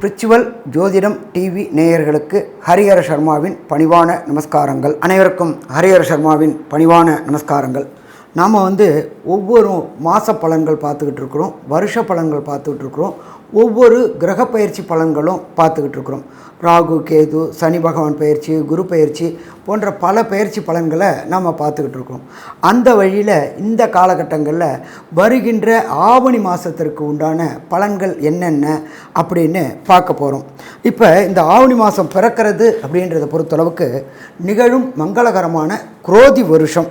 பிரிச்சுவல் ஜோதிடம் டிவி நேயர்களுக்கு ஹரிஹர சர்மாவின் பணிவான நமஸ்காரங்கள். அனைவருக்கும் ஹரிஹர சர்மாவின் பணிவான நமஸ்காரங்கள். நாம் வந்து ஒவ்வொரு மாத பலன்கள் பார்த்துக்கிட்டு இருக்கிறோம் வருஷ பலன்கள் பார்த்துக்கிட்டு இருக்கிறோம். ஒவ்வொரு கிரக பயிற்சி பலன்களும் பார்த்துக்கிட்டு இருக்கிறோம். ராகு கேது சனி பகவான் பயிற்சி குரு பயிற்சி போன்ற பல பயிற்சி பலன்களை நம்ம பார்த்துக்கிட்டு இருக்கோம் அந்த வழியில் இந்த காலகட்டங்களில் வருகின்ற ஆவணி மாதத்திற்கு உண்டான பலன்கள் என்னென்ன அப்படின்னு பார்க்க போகிறோம் இப்போ இந்த ஆவணி மாதம் பிறக்கிறது அப்படின்றத பொறுத்தளவுக்கு நிகழும் மங்களகரமான குரோதி வருஷம்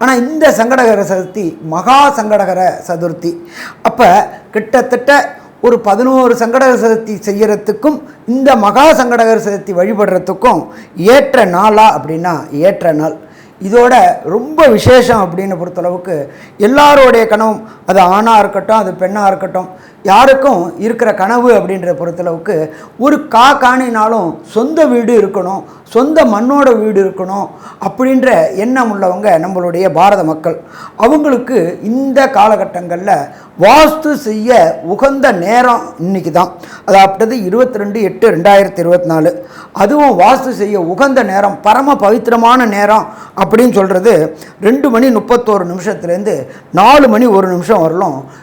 ஆனால் இந்த சங்கடகர சதுர்த்தி மகா சங்கடகர சதுர்த்தி. அப்போ கிட்டத்தட்ட ஒரு பதினோரு சங்கடகர சதுர்த்தி செய்கிறதுக்கும் இந்த மகா சங்கடகர சதுர்த்தி வழிபடுறதுக்கும் ஏற்ற நாளா அப்படின்னா ஏற்ற நாள். இதோட ரொம்ப விசேஷம் அப்படின்னு பொறுத்தளவுக்கு எல்லாரோடைய கனவும் அது ஆணாக இருக்கட்டும் அது பெண்ணாக இருக்கட்டும் யாருக்கும் இருக்கிற கனவு அப்படின்ற பொறுத்தளவுக்கு ஒரு கா காணினாலும் சொந்த வீடு இருக்கணும் சொந்த மண்ணோட வீடு இருக்கணும் அப்படின்ற எண்ணம் உள்ளவங்க நம்மளுடைய பாரத மக்கள். அவங்களுக்கு இந்த காலகட்டங்களில் வாஸ்து செய்ய உகந்த நேரம் இன்னைக்கு தான். அதாவது இருபத்தி ரெண்டு எட்டு ரெண்டாயிரத்தி இருபத்தி நாலு அதுவும் வாஸ்து செய்ய உகந்த நேரம் பரம பவித்திரமான நேரம் அப்படின்னு சொல்கிறது ரெண்டு மணி முப்பத்தோரு நிமிஷத்துலேருந்து நாலு மணி ஒரு நிமிஷம் வரலும்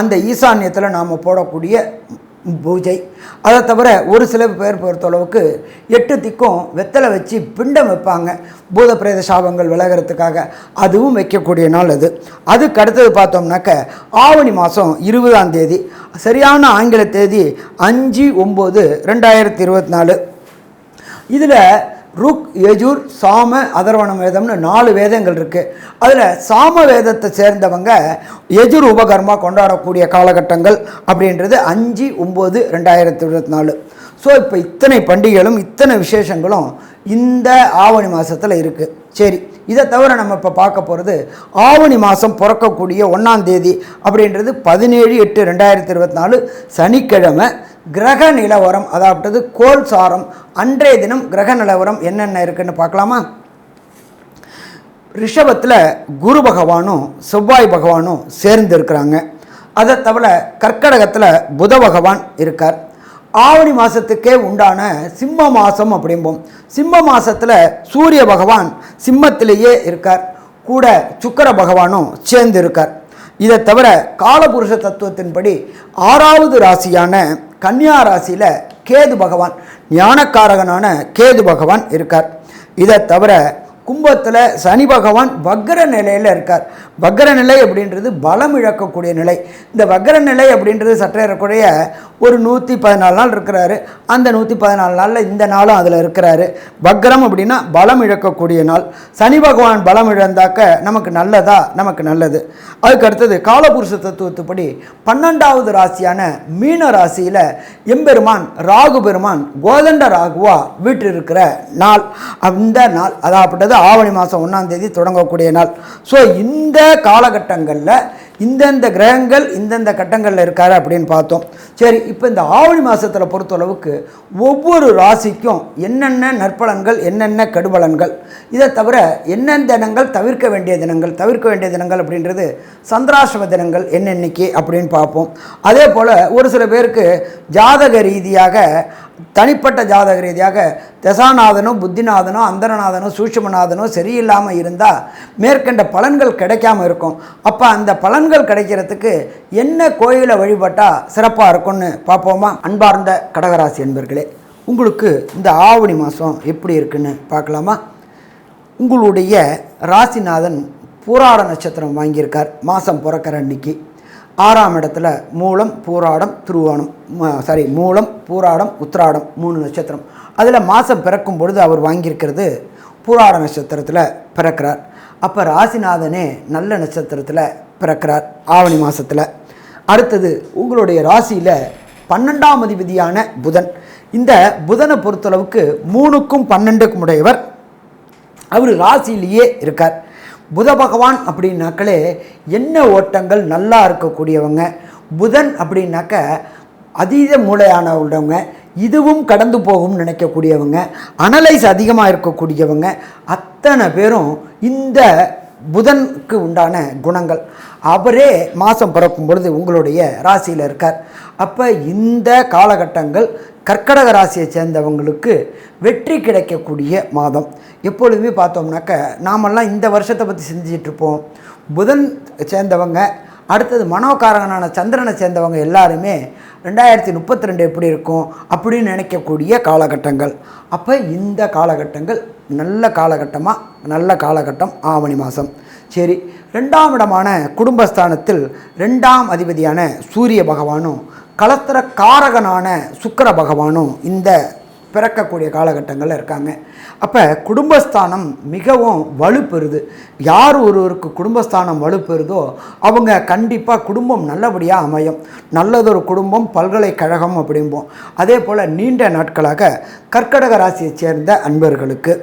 அந்த ஈசான்யத்தில் நாம் போடக்கூடிய பூஜை. அதை தவிர ஒரு சில பேர் பொறுத்தளவுக்கு எட்டு திக்கும் வெத்தலை வச்சு பிண்டம் வைப்பாங்க. பூத பிரேத சாபங்கள் விலகிறதுக்காக அதுவும் வைக்கக்கூடிய நாள் அது. அதுக்கு அடுத்தது பார்த்தோம்னாக்க ஆவணி மாதம் இருபதாம் தேதி. சரியான ஆங்கில தேதி அஞ்சு ஒம்பது ரெண்டாயிரத்தி இருபத்தி நாலு. இதில் ருக் யஜூர் சாம அதர்வண வேதம்னு நாலு வேதங்கள் இருக்குது அதில் சாம வேதத்தை சேர்ந்தவங்க யஜுர் உபகர்மா கொண்டாடக்கூடிய காலகட்டங்கள் அப்படின்றது அஞ்சு ஒம்பது ரெண்டாயிரத்தி இருபத்தி நாலு. ஸோ இப்போ இத்தனை பண்டிகைகளும் இத்தனை விசேஷங்களும் இந்த ஆவணி மாதத்தில் இருக்குது சரி இதை தவிர நம்ம இப்போ பார்க்க போகிறது ஆவணி மாதம் பிறக்கக்கூடிய ஒன்றாந்தேதி அப்படின்றது பதினேழு எட்டு ரெண்டாயிரத்தி இருபத்தி நாலு சனிக்கிழமை கிரக நிலவரம் அதாவது கோல் சாரம் அன்றைய தினம் கிரக நிலவரம் என்னென்ன இருக்குன்னு பார்க்கலாமா? ரிஷபத்தில் குரு பகவானும் செவ்வாய் பகவானும் சேர்ந்து இருக்கிறாங்க. அதை தவிர கர்க்கடகத்தில் புத பகவான் இருக்கார். ஆவணி மாதத்துக்கே உண்டான சிம்ம மாதம் அப்படிம்போம். சிம்ம மாதத்தில் சூரிய பகவான் சிம்மத்திலேயே இருக்கார். கூட சுக்கர பகவானும் சேர்ந்து இருக்கார் இதை தவிர காலபுருஷ தத்துவத்தின்படி ஆறாவது ராசியான கன்னியா ராசியில் கேது பகவான் ஞானக்காரகனான கேது பகவான் இருக்கார். இதை தவிர கும்பத்தில் சனி பகவான் வக்ர நிலையில் இருக்கார். வக்ர நிலை அப்படின்றது பலம் இழக்கக்கூடிய நிலை. இந்த வக்ர நிலை அப்படின்றது சற்றேறக்குறைய ஒரு நூற்றி பதினாலு நாள் இருக்கிறாரு. அந்த நூற்றி பதினாலு நாளில் இந்த நாளும் அதில் இருக்கிறாரு. வக்ரம் அப்படின்னா பலம் இழக்கக்கூடிய நாள். சனி பகவான் பலம் இழந்தாக்க நமக்கு நல்லதா? நமக்கு நல்லது. அதுக்கு அடுத்தது காலபுருஷ தத்துவத்துப்படி பன்னெண்டாவது ராசியான மீன ராசியில் எம்பெருமான் ராகு பெருமான் கோதண்ட ராகுவா வீட்டிருக்கிற நாள். அந்த நாள் அதாகப்பட்டது ஆவணி மாதம் ஒன்றாம் தேதி தொடங்கக்கூடிய நாள். ஸோ இந்த காலகட்டங்களில் இந்தந்த கிரகங்கள் இந்தந்த கட்டங்களில் இருக்காரு அப்படின்னு பார்த்தோம். சரி இப்போ இந்த ஆவணி மாதத்தில் பொறுத்தளவுக்கு ஒவ்வொரு ராசிக்கும் என்னென்ன நற்பலன்கள் என்னென்ன கெடுபலன்கள்? இதை தவிர என்னென்ன தினங்கள் தவிர்க்க வேண்டிய தினங்கள் தவிர்க்க வேண்டிய தினங்கள் அப்படின்றது சந்திராசிரம தினங்கள் என்னென்னைக்கு அப்படின்னு பார்ப்போம். அதே போல் ஒரு சில பேருக்கு ஜாதக ரீதியாக தனிப்பட்ட ஜாதக ரீதியாக தசாநாதனும் புத்திநாதனோ அந்தரநாதனோ சூட்சுமநாதனோ சரியில்லாமல் இருந்தால் மேற்கண்ட பலன்கள் கிடைக்காம இருக்கும். அப்போ அந்த பலன் பலன்கள் கிடைக்கிறதுக்கு என்ன கோயிலை வழிபட்டால் சிறப்பாக இருக்கும்னு பார்ப்போமா? அன்பார்ந்த கடகராசி என்பர்களே உங்களுக்கு இந்த ஆவணி மாதம் எப்படி இருக்குன்னு பார்க்கலாமா? உங்களுடைய ராசிநாதன் பூராட நட்சத்திரம் வாங்கியிருக்கார் மாதம் பிறக்கிற அன்னைக்கு. ஆறாம் இடத்துல மூலம் பூராடம் திருவோணம் சாரி மூலம் பூராடம் உத்திராடம் மூணு நட்சத்திரம். அதில் மாதம் பிறக்கும் பொழுது அவர் வாங்கியிருக்கிறது பூராட நட்சத்திரத்தில் பிறக்கிறார். அப்போ ராசிநாதனே நல்ல நட்சத்திரத்தில் பிறக்கிறார் ஆவணி மாதத்தில் அடுத்தது உங்களுடைய ராசியில் பன்னெண்டாம் அதிபதியான புதன். இந்த புதனை பொறுத்தளவுக்கு மூணுக்கும் பன்னெண்டுக்கும் உடையவர். அவர் ராசியிலேயே இருக்கார். புத பகவான் அப்படின்னாக்களே என்ன ஓட்டங்கள் நல்லா இருக்கக்கூடியவங்க. புதன் அப்படின்னாக்க அதீத மூளையானவங்க இதுவும் கடந்து போகும்னு நினைக்கக்கூடியவங்க அனலைஸ் அதிகமாக இருக்கக்கூடியவங்க அத்தனை பேரும் இந்த புதனுக்கு உண்டான குணங்கள். அவரே மாதம் பிறக்கும் பொழுது உங்களுடைய ராசியில் இருக்கார். அப்போ இந்த காலகட்டங்கள் கர்க்கடக ராசியை சேர்ந்தவங்களுக்கு வெற்றி கிடைக்கக்கூடிய மாதம். எப்பொழுதுமே பார்த்தோம்னாக்க நாமெல்லாம் இந்த வருஷத்தை பற்றி செஞ்சிட்ருப்போம் இருப்போம். புதன் சேர்ந்தவங்க அடுத்தது மனோகாரகனான சந்திரனை சேர்ந்தவங்க எல்லாருமே ரெண்டாயிரத்தி முப்பத்தி ரெண்டு எப்படி இருக்கும் அப்படின்னு நினைக்கக்கூடிய காலகட்டங்கள். அப்போ இந்த காலகட்டங்கள் நல்ல காலகட்டமாக நல்ல காலகட்டம் ஆவணி மாதம் சரி ரெண்டாம் இடமான குடும்பஸ்தானத்தில் ரெண்டாம் அதிபதியான சூரிய பகவானும் கலத்திர காரகனான சுக்கர பகவானும் இந்த பிறக்கக்கூடிய காலகட்டங்களில் இருக்காங்க. அப்போ குடும்பஸ்தானம் மிகவும் வலுப்பெறுது. யார் ஒருவருக்கு குடும்பஸ்தானம் வலுப்பெறுதோ அவங்க கண்டிப்பாக குடும்பம் நல்லபடியாக அமையும். நல்லதொரு குடும்பம் பல்கலைக்கழகம் அப்படிம்போம். அதே போல் நீண்ட நாட்களாக கர்க்கடக ராசியைச் சேர்ந்த அன்பர்களுக்கு.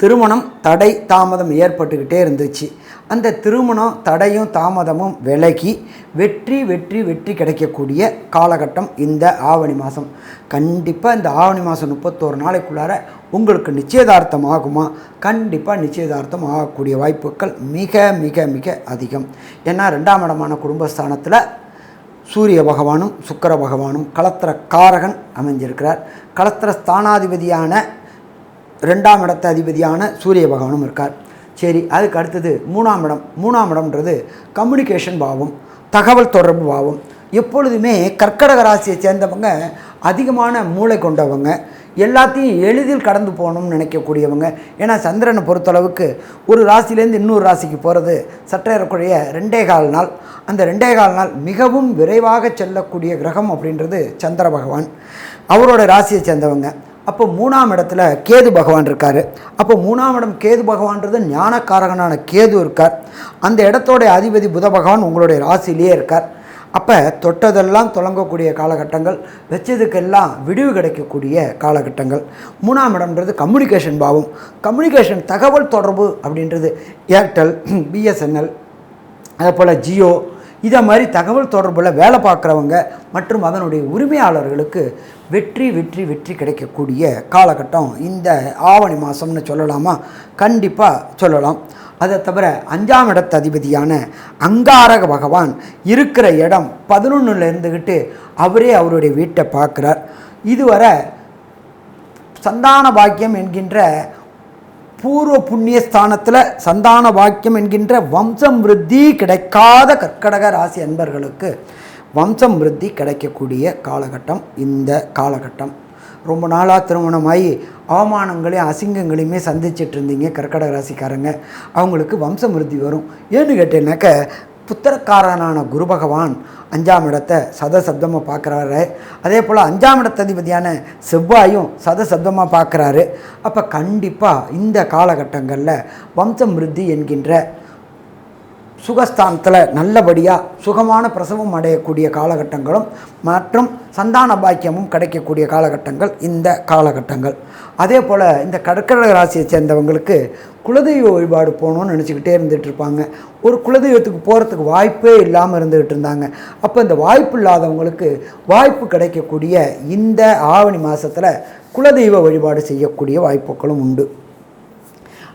திருமணம் தடை தாமதம் ஏற்பட்டுக்கிட்டே இருந்துச்சு. அந்த திருமணம் தடையும் தாமதமும் விலகி வெற்றி வெற்றி வெற்றி கிடைக்கக்கூடிய காலகட்டம் இந்த ஆவணி மாதம். கண்டிப்பாக இந்த ஆவணி மாதம் முப்பத்தோரு நாளைக்குள்ளார உங்களுக்கு நிச்சயதார்த்தம் ஆகுமா? கண்டிப்பாக நிச்சயதார்த்தம் ஆகக்கூடிய வாய்ப்புகள் மிக மிக மிக அதிகம். ஏன்னா ரெண்டாம் இடமான குடும்பஸ்தானத்தில் சூரிய பகவானும் சுக்கர பகவானும் களத்திர காரகன் அமைஞ்சிருக்கிறார். களத்திர ஸ்தானாதிபதியான ரெண்டாம் இடத்த அதிபதியான சூரிய பகவானும் இருக்கார். சரி அதுக்கு அடுத்தது மூணாம் இடம். மூணாம் இடம்ன்றது கம்யூனிகேஷன் பாவம் தகவல் தொடர்பு பாவம். எப்பொழுதுமே கர்க்கடக ராசியை சேர்ந்தவங்க அதிகமான மூளை கொண்டவங்க. எல்லாத்தையும் எளிதில் கடந்து போகணும்னு நினைக்கக்கூடியவங்க. ஏன்னா சந்திரனை பொறுத்தளவுக்கு ஒரு ராசிலேருந்து இன்னொரு ராசிக்கு போகிறது சற்றேறக்குறைய ரெண்டே கால் நாள். அந்த ரெண்டே கால் நாள் மிகவும் விரைவாக செல்லக்கூடிய கிரகம் அப்படின்றது சந்திர பகவான். அவரோட ராசியை சேர்ந்தவங்க. அப்போ மூணாம் இடத்துல கேது பகவான் இருக்கார். அப்போ மூணாம் இடம் கேது பகவான்றது ஞானக்காரகனான கேது இருக்கார். அந்த இடத்தோடைய அதிபதி புத பகவான் உங்களுடைய ராசியிலேயே இருக்கார். அப்போ தொட்டதெல்லாம் தொடங்கக்கூடிய காலகட்டங்கள் வச்சதுக்கெல்லாம் விடிவு கிடைக்கக்கூடிய காலகட்டங்கள். மூணாம் இடம்ன்றது கம்யூனிகேஷன் பாவம். கம்யூனிகேஷன் தகவல் தொடர்பு அப்படின்றது ஏர்டெல் பிஎஸ்என்எல் அதே போல் ஜியோ இதை மாதிரி தகவல் தொடர்பில் வேலை பார்க்குறவங்க மற்றும் அதனுடைய உரிமையாளர்களுக்கு வெற்றி வெற்றி வெற்றி கிடைக்கக்கூடிய காலகட்டம் இந்த ஆவணி மாதம்னு சொல்லலாமா? கண்டிப்பாக சொல்லலாம். அதை தவிர அஞ்சாம் இடத்து அதிபதியான அங்காரக பகவான் இருக்கிற இடம் பதினொன்றில் இருந்துக்கிட்டு அவரே அவருடைய வீட்டை பார்க்குறார். இதுவரை சந்தான பாக்கியம் என்கின்ற பூர்வ புண்ணிய ஸ்தானத்தில் சந்தான வாக்கியம் என்கின்ற வம்சம் விருத்தி கிடைக்காத கற்கடக ராசி அன்பர்களுக்கு வம்சம் விருத்தி கிடைக்கக்கூடிய காலகட்டம் இந்த காலகட்டம். ரொம்ப நாளாக திருமணமாகி அவமானங்களையும் அசிங்கங்களையுமே சந்திச்சிட்டு இருந்தீங்க கர்க்கடக ராசிக்காரங்க. அவங்களுக்கு வம்சம் விருத்தி வரும். ஏன்னு கேட்டேன்னாக்க புத்திரக்காரனான குரு பகவான் அஞ்சாம் இடத்தை சதசப்தமாக பார்க்குறாரு. அதே போல் அஞ்சாம் இடத்ததிபதியான செவ்வாயும் சதசப்தமாக பார்க்குறாரு. அப்போ கண்டிப்பாக இந்த காலகட்டங்களில் வம்சம் விருத்தி என்கின்ற சுகஸ்தானத்தில் நல்லபடியாக சுகமான பிரசவம் அடையக்கூடிய காலகட்டங்களும் மற்றும் சந்தான பாக்கியமும் கிடைக்கக்கூடிய காலகட்டங்கள் இந்த காலகட்டங்கள். அதே போல் இந்த கடற்கரை ராசியை சேர்ந்தவங்களுக்கு குலதெய்வ வழிபாடு போகணும்னு நினச்சிக்கிட்டே இருந்துகிட்டு இருப்பாங்க. ஒரு குலதெய்வத்துக்கு போகிறதுக்கு வாய்ப்பே இல்லாமல் இருந்துக்கிட்டு இருந்தாங்க. அப்போ இந்த வாய்ப்பு இல்லாதவங்களுக்கு வாய்ப்பு கிடைக்கக்கூடிய இந்த ஆவணி மாதத்தில் குலதெய்வ வழிபாடு செய்யக்கூடிய வாய்ப்புகளும் உண்டு.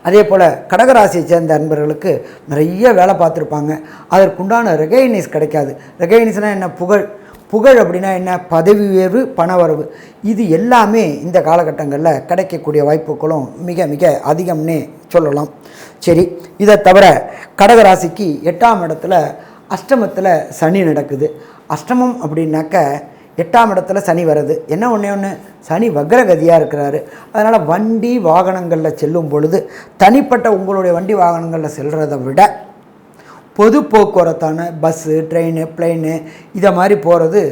அதே போல் கடகராசியை சேர்ந்த அன்பர்களுக்கு நிறைய வேலை பார்த்துருப்பாங்க. அதற்குண்டான ரெகைனிஸ் கிடைக்காது. ரெகைனிஸ்னால் என்ன? புகழ். புகழ் அப்படின்னா என்ன? பதவி உயர்வு பணவரவு இது எல்லாமே இந்த காலகட்டங்களில் கிடைக்கக்கூடிய வாய்ப்புகளும் மிக மிக அதிகம்னே சொல்லலாம். சரி இதை தவிர கடகராசிக்கு எட்டாம் இடத்துல அஷ்டமத்தில் சனி நடக்குது. அஷ்டமம் அப்படின்னாக்க எட்டாம் இடத்துல சனி வருது. என்ன ஒன்றே ஒன்று சனி வக்ரகதியாக இருக்கிறாரு. அதனால் வண்டி வாகனங்களில் செல்லும் பொழுது தனிப்பட்ட உங்களுடைய வண்டி வாகனங்களில் செல்கிறத விட பொது போக்குவரத்தான பஸ்ஸு ட்ரெயின் பிளெயின் இதை மாதிரி போகிறது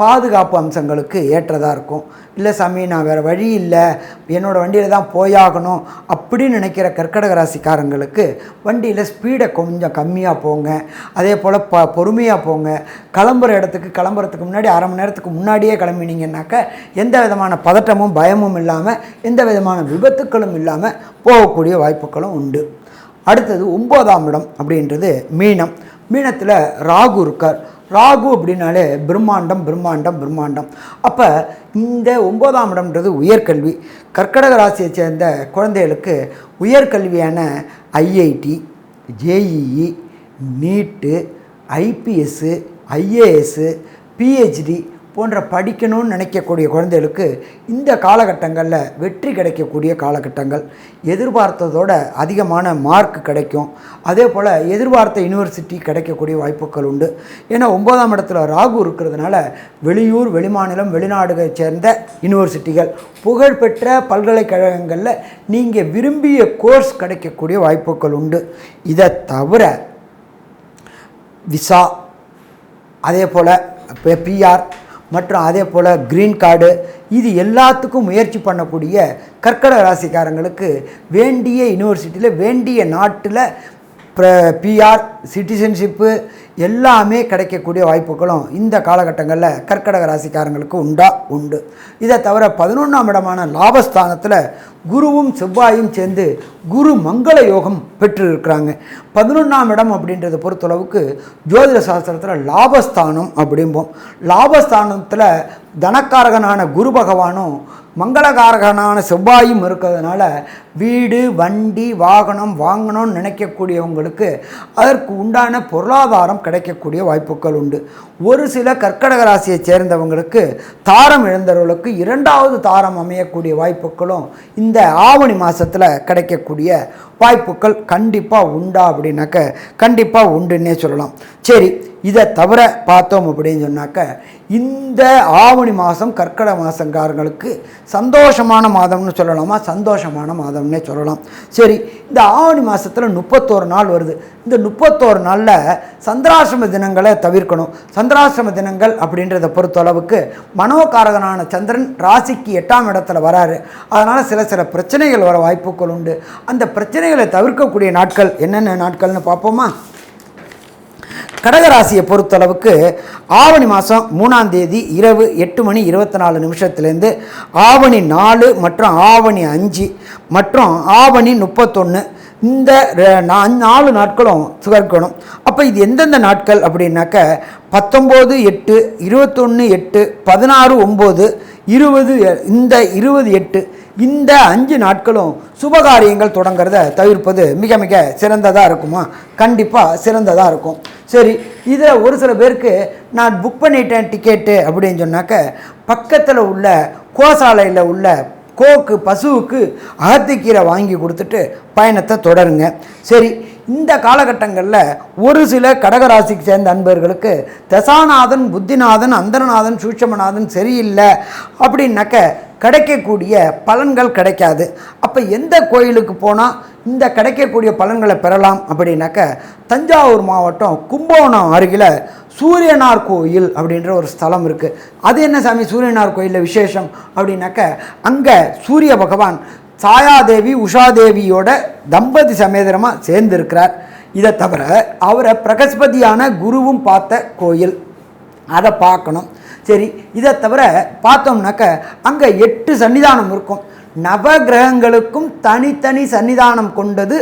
பாதுகாப்பு அம்சங்களுக்கு ஏற்றதாக இருக்கும். இல்லை சாமி நான் வேறு வழி இல்லை என்னோடய வண்டியில் தான் போயாகணும் அப்படின்னு நினைக்கிற கர்க்கடக ராசிக்காரங்களுக்கு வண்டியில் ஸ்பீடை கொஞ்சம் கம்மியாக போங்க. அதே போல் ப பொறுமையாக போங்க. கிளம்புற இடத்துக்கு கிளம்புறதுக்கு முன்னாடி அரை மணி நேரத்துக்கு முன்னாடியே கிளம்பினீங்கன்னாக்க எந்த விதமான பதட்டமும் பயமும் இல்லாமல் எந்த விதமான விபத்துக்களும் இல்லாமல் போகக்கூடிய வாய்ப்புகளும் உண்டு. அடுத்தது ஒன்பதாம் இடம் அப்படின்றது மீனம். மீனத்தில் ராகு இருக்கார். ராகு அப்படின்னாலே பிரம்மாண்டம் பிரம்மாண்டம் பிரம்மாண்டம். அப்போ இந்த ஒம்போதாம் இடம்ன்றது உயர்கல்வி. கர்க்கடக ராசியை சேர்ந்த குழந்தைகளுக்கு உயர்கல்வியான IIT JEE NEET IPS IAS PhD போன்ற படிக்கணும்னு நினைக்கக்கூடிய குழந்தைகளுக்கு இந்த காலகட்டங்களில் வெற்றி கிடைக்கக்கூடிய காலகட்டங்கள். எதிர்பார்த்ததோட அதிகமான மார்க் கிடைக்கும். அதே போல் எதிர்பார்த்த யூனிவர்சிட்டி கிடைக்கக்கூடிய வாய்ப்புகள் உண்டு. ஏன்னா ஒன்பதாம் இடத்துல ராகு இருக்கிறதுனால வெளியூர் வெளிமாநிலம் வெளிநாடுகளை சேர்ந்த யூனிவர்சிட்டிகள் புகழ்பெற்ற பல்கலைக்கழகங்களில் நீங்கள் விரும்பிய கோர்ஸ் கிடைக்கக்கூடிய வாய்ப்புகள் உண்டு. இதை தவிர விசா அதே போல் பிஆர் மற்றும் அதே போல் க்ரீன் கார்டு இது எல்லாத்துக்கும் முயற்சி பண்ணக்கூடிய கற்கட ராசிக்காரங்களுக்கு வேண்டிய யூனிவர்சிட்டியில் வேண்டிய நாட்டில் பிஆர் சிட்டிசன்ஷிப்பு எல்லாமே கிடைக்கக்கூடிய வாய்ப்புகளும் இந்த காலகட்டங்களில் கர்க்கடக ராசிக்காரங்களுக்கு உண்டா? உண்டு. இதை தவிர பதினொன்றாம் இடமான லாபஸ்தானத்தில் குருவும் செவ்வாயும் சேர்ந்து குரு மங்கள யோகம் பெற்று இருக்கிறாங்க பதினொன்றாம் இடம் அப்படின்றத பொறுத்தளவுக்கு ஜோதிட சாஸ்திரத்தில் லாபஸ்தானம் அப்படிம்போம். லாபஸ்தானத்தில் தனக்காரகனான குரு பகவானும் மங்களகாரகனான செவ்வாயும் இருக்கிறதுனால வீடு வண்டி வாகனம் வாங்கணும்னு நினைக்கக்கூடியவங்களுக்கு அதற்கு உண்டான பொருளாதாரம் கிடைக்கக்கூடிய வாய்ப்புகள் உண்டு. ஒரு சில கற்கடக ராசியை சேர்ந்தவங்களுக்கு தாரம் இழந்தவர்களுக்கு இரண்டாவது தாரம் அமையக்கூடிய வாய்ப்புகளும் இந்த ஆவணி மாதத்தில் கிடைக்கக்கூடிய வாய்ப்புகள் கண்டிப்பாக உண்டா அப்படின்னாக்க கண்டிப்பாக உண்டுன்னே சொல்லலாம். சரி இதை தவிர பார்த்தோம் அப்படின்னு சொன்னாக்க இந்த ஆவணி மாதம் கற்கட மாதங்காரங்களுக்கு சந்தோஷமான மாதம்னு சொல்லலாமா? சந்தோஷமான மாதம்னே சொல்லலாம். சரி இந்த ஆவணி மாதத்தில் முப்பத்தோரு நாள் வருது. இந்த முப்பத்தோரு நாளில் சந்திராசிரம தினங்களை தவிர்க்கணும். சந்திராசிரம தினங்கள் அப்படின்றத பொறுத்தளவுக்கு மனோகாரகனான சந்திரன் ராசிக்கு எட்டாம் இடத்துல வராரு. அதனால் சில சில பிரச்சனைகள் வர வாய்ப்புகள் உண்டு. அந்த பிரச்சனைகளை தவிர்க்கக்கூடிய நாட்கள் என்னென்ன நாட்கள்னு பார்ப்போமா? கடகராசியை பொறுத்தளவுக்கு ஆவணி மாதம் மூணாம் தேதி இரவு எட்டு மணி இருபத்தி நாலு நிமிஷத்துலேருந்து ஆவணி நாலு மற்றும் ஆவணி அஞ்சு மற்றும் ஆவணி முப்பத்தொன்று இந்த நாலு நாட்களும் சுகர்க்கணும். அப்போ இது எந்தெந்த நாட்கள் அப்படின்னாக்க பத்தொம்போது எட்டு இருபத்தொன்று எட்டு பதினாறு ஒம்பது இருபது இந்த இருபது எட்டு இந்த அஞ்சு நாட்களும் சுபகாரியங்கள் தொடங்கிறத தவிர்ப்பது மிக மிக சிறந்ததாக இருக்குமா? கண்டிப்பாக சிறந்ததாக இருக்கும். சரி இதில் ஒரு சில பேருக்கு நான் புக் பண்ணிட்டேன் டிக்கெட்டு அப்படின்னு சொன்னாக்க பக்கத்தில் உள்ள கோசாலையில் உள்ள கோக்கு பசுவுக்கு அகத்திக்கீரை வாங்கி கொடுத்துட்டு பயணத்தை தொடருங்க. சரி இந்த காலகட்டங்களில் ஒரு சில கடகராசிக்கு சேர்ந்த அன்பர்களுக்கு தசாநாதன் புத்திநாதன் அந்தரநாதன் சூட்சமநாதன் சரியில்லை அப்படின்னாக்க கிடைக்கக்கூடிய பலன்கள் கிடைக்காது. அப்போ எந்த கோயிலுக்கு போனால் இந்த கிடைக்கக்கூடிய பலன்களை பெறலாம் அப்படின்னாக்க தஞ்சாவூர் மாவட்டம் கும்பகோணம் அருகில் சூரியனார் கோயில் அப்படின்ற ஒரு ஸ்தலம் இருக்குது அது என்ன சாமி? சூரியனார் கோயிலில் விசேஷம் அப்படின்னாக்க அங்கே சூரிய பகவான் சாயாதேவி உஷாதேவியோட தம்பதி சமேதரமாக சேர்ந்திருக்கிறார். இதை தவிர அவரை பிரகஸ்பதியான குருவும் பார்த்த கோயில். அதை பார்க்கணும். சரி இதை தவிர பார்த்தோம்னாக்க அங்கே எட்டு சன்னிதானம் இருக்கும். நவகிரகங்களுக்கும் தனித்தனி சன்னிதானம் கொண்டது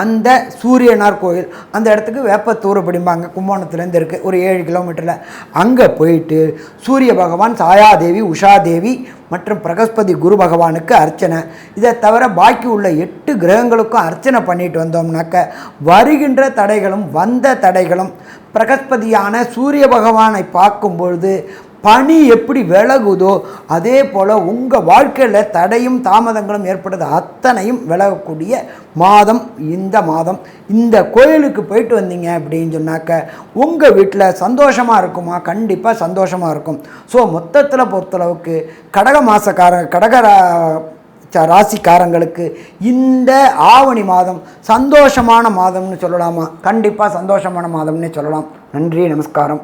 அந்த சூரியனார் கோயில். அந்த இடத்துக்கு வேப்பத்தூர் அப்படிம்பாங்க கும்போணத்துலேருந்து இருக்குது ஒரு ஏழு கிலோமீட்டரில். அங்கே போயிட்டு சூரிய பகவான் சாயாதேவி உஷாதேவி மற்றும் பிரகஸ்பதி குரு பகவானுக்கு அர்ச்சனை. இதை தவிர பாக்கி உள்ள எட்டு கிரகங்களுக்கும் அர்ச்சனை பண்ணிட்டு வந்தோம்னாக்க வருகின்ற தடைகளும் வந்த தடைகளும் பிரகஸ்பதியான சூரிய பகவானை பார்க்கும்பொழுது பணி பனி எப்படி விலகுதோ அதே போல் உங்கள் வாழ்க்கையில் தடையும் தாமதங்களும் ஏற்படுது. அத்தனையும் விலகக்கூடிய மாதம் இந்த மாதம். இந்த கோயிலுக்கு போயிட்டு வந்தீங்க அப்படின்னு சொன்னாக்க உங்கள் வீட்டில் சந்தோஷமாக இருக்குமா? கண்டிப்பாக சந்தோஷமாக இருக்கும். ஸோ மொத்தத்தில் பொறுத்தளவுக்கு கடக மாசக்கார கடக ரா- ச- ராசிக்காரங்களுக்கு இந்த ஆவணி மாதம் சந்தோஷமான மாதம்னு சொல்லலாமா? கண்டிப்பாக சந்தோஷமான மாதம்னு சொல்லலாம். நன்றி நமஸ்காரம்.